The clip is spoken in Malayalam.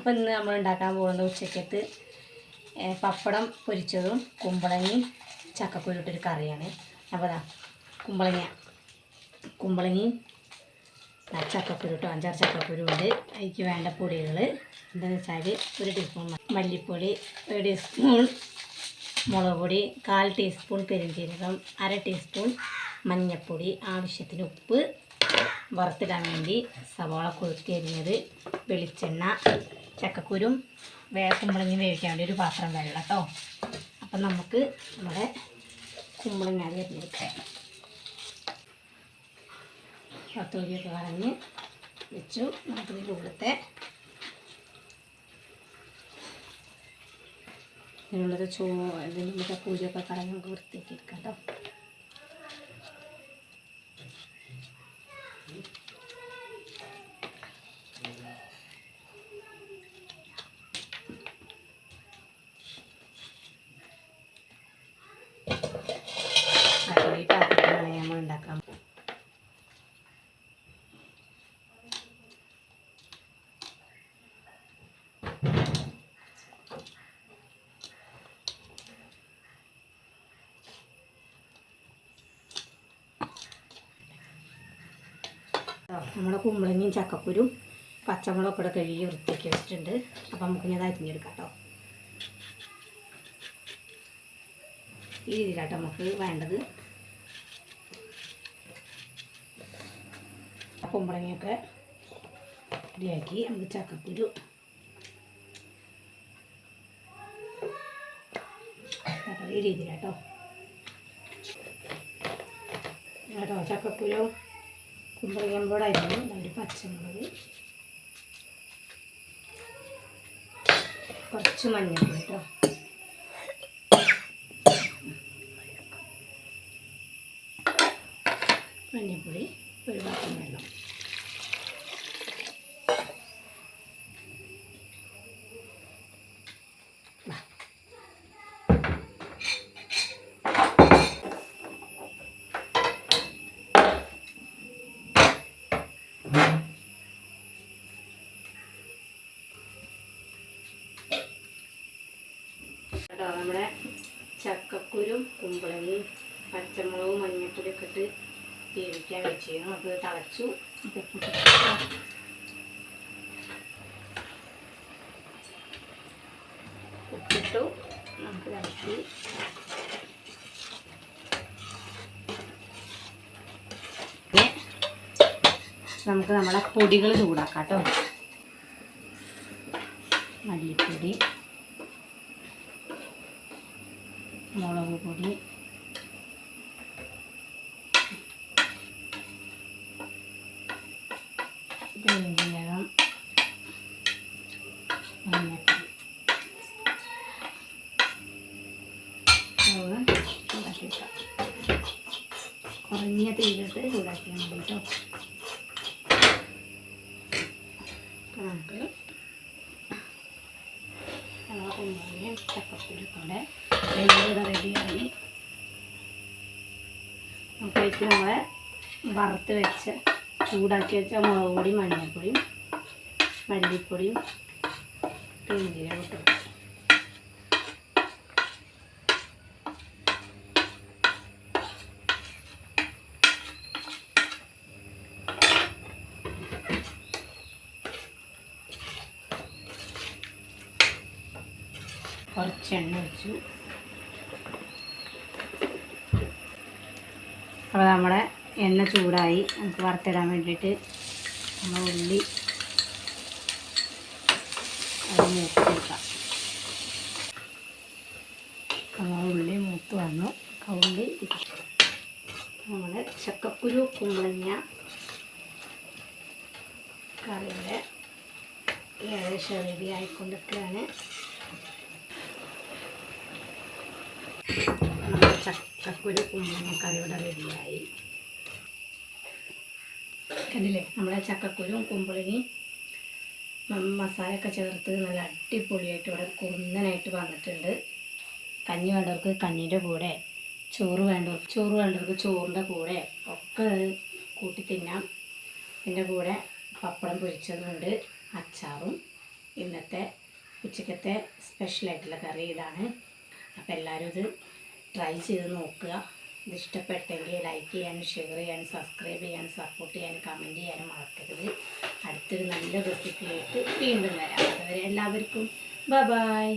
അപ്പോൾ ഇന്ന് നമ്മൾ ഉണ്ടാക്കാൻ പോകുന്നത് ഉച്ചക്കത്ത് പപ്പടം പൊരിച്ചതും കുമ്പളങ്ങയും ചക്കക്കുരുട്ടൊരു കറിയാണ്. അപ്പോൾ അതാ കുമ്പളങ്ങ കുമ്പളങ്ങയും ചക്കക്കുരുട്ടും അഞ്ചാറ് ചക്കക്കുരു ഉണ്ട് അതിക്ക് വേണ്ട പൊടികൾ എന്താണെന്ന് വെച്ചാൽ ഒരു ടീസ്പൂൺ മല്ലിപ്പൊടി ഒരു ടീസ്പൂൺ മുളക് പൊടി കാൽ ടീസ്പൂൺ പെരുംജീരകം അര ടീസ്പൂൺ മഞ്ഞൾപ്പൊടി ആവശ്യത്തിന് ഉപ്പ് വറുത്തിടാൻ വേണ്ടി സവാള കൊഴുത്തി അരിഞ്ഞത് വെളിച്ചെണ്ണ ചക്കക്കുരും കുമ്പളങ്ങി വേവിക്കാൻ വേണ്ടി ഒരു പാത്രം വെള്ളം കേട്ടോ. അപ്പം നമുക്ക് നമ്മുടെ കുമ്പളങ്ങ അരിഞ്ഞെടുക്കാം പത്തോലിയൊക്കെ കളഞ്ഞ് വെച്ചു. നമുക്കിതിന്റെ ഉള്ളത്തെ ഇതിനുള്ളത് ചോ ഇതിനുള്ളത്തെ പൂജയൊക്കെ കളഞ്ഞ് നമുക്ക് വൃത്തിയാക്കി എടുക്കാം കേട്ടോ അപ്പോൾ ഈ പാത്രത്തിലാണ് നമ്മൾ ഉണ്ടാക്കാൻ നമ്മുടെ കുമ്പളങ്ങയും ചക്കക്കുരും പച്ചമുളകൊക്കെ കൂടെ കഴുകി വൃത്തിയാക്കി വെച്ചിട്ടുണ്ട്. അപ്പം നമുക്ക് ഞാൻ അരിഞ്ഞെടുക്കാം കേട്ടോ ഈ രീതിയിലാട്ടോ നമുക്ക് വേണ്ടത്. കുമ്പളങ്ങയൊക്കെ റെഡിയാക്കി നമുക്ക് ചക്കക്കുരു. അപ്പോൾ ഈ രീതിയിലാട്ടോ. ചക്കക്കുരു. കുമ്പളങ്ങമ്പോടായിരുന്നു ഒരു പച്ചമുളക്. കുറച്ച് മഞ്ഞൾപ്പൊടി കേട്ടോ. മഞ്ഞൾപ്പൊടി ഒരു പാത്രം വെള്ളം. കേട്ടോ നമ്മുടെ ചക്കക്കുരും കുമ്പളങ്ങയും പച്ചമുളകും മഞ്ഞൾപ്പൊടിയൊക്കെ ഇട്ട് വേവിക്കാൻ വെച്ചിരുന്നു നമുക്ക് തളച്ചു. ഉപ്പിട്ടു. നമുക്ക് തളച്ചു. നമുക്ക് നമ്മളെ പൊടികൾ ചൂടാക്കാം കേട്ടോ. മല്ലിപ്പൊടി. മുളക് പൊടി. പെരുംജീരകം മഞ്ഞൾപ്പൊടി അത് ചൂടാക്കിയിട്ടാം കുറഞ്ഞ തീയിലിട്ട് ചൂടാക്കിയാൽ മതി കേട്ടോ നമുക്ക് കുമ്പളങ്ങയും ചക്കക്കുരുക്കൂടെ വെള്ളം റെഡിയായി അപ്പോൾ നമ്മൾ വറുത്ത് വെച്ച് ചൂടാക്കി വെച്ച മുളക് പൊടിയും മഞ്ഞൾപ്പൊടിയും മല്ലിപ്പൊടിയും പെരുംജീരകം ഇട്ടു കുറച്ച് എണ്ണ ഒഴിച്ചു. അപ്പോൾ നമ്മുടെ എണ്ണ ചൂടായി. നമുക്ക് വറുത്തിടാൻ വേണ്ടിയിട്ട് നമ്മൾ ഉള്ളി അത് മൂത്തെടുക്കാം നമ്മൾ ഉള്ളി മൂത്ത് വന്നു. ഉള്ളി നമ്മുടെ ചക്കക്കുരു കുമ്പളങ്ങ കറിയുടെ ഏകദേശം റെഡി ആയിക്കൊണ്ടിരിക്കുകയാണ് നമ്മുടെ ചക്കക്കുരു കുമ്പളങ്ങ കറി ഇവിടെ റെഡിയായി കണ്ടില്ലേ? നമ്മളെ ചക്കക്കുരും കുമ്പളങ്ങയും മസാലയൊക്കെ ചേർത്ത് നല്ല അടിപൊളിയായിട്ട് ഇവിടെ കുന്നനായിട്ട് വന്നിട്ടുണ്ട്. കഞ്ഞി വേണ്ടവർക്ക് കഞ്ഞിന്റെ കൂടെ ചോറ് വേണ്ടവർക്ക് ചോറ് വേണ്ടവർക്ക് ചോറിന്റെ കൂടെ ഒക്കെ കൂട്ടി തിന്നാം. ഇതിന്റെ കൂടെ പപ്പടം പൊരിച്ചതുമുണ്ട് അച്ചാറും. ഇന്നത്തെ ഉച്ചക്കത്തെ സ്പെഷ്യലായിട്ടുള്ള കറി ഇതാണ്. അപ്പോൾ എല്ലാവരും ഇത് ട്രൈ ചെയ്ത് നോക്കുക. ഇത് ഇഷ്ടപ്പെട്ടെങ്കിൽ ലൈക്ക് ചെയ്യാനും ഷെയർ ചെയ്യാനും സബ്സ്ക്രൈബ് ചെയ്യാനും സപ്പോർട്ട് ചെയ്യാനും കമന്റ് ചെയ്യാനും മറക്കരുത്. അടുത്തൊരു നല്ല റെസിപ്പിയായിട്ട് വീണ്ടും വരാം. അതുവരെ എല്ലാവർക്കും ബൈ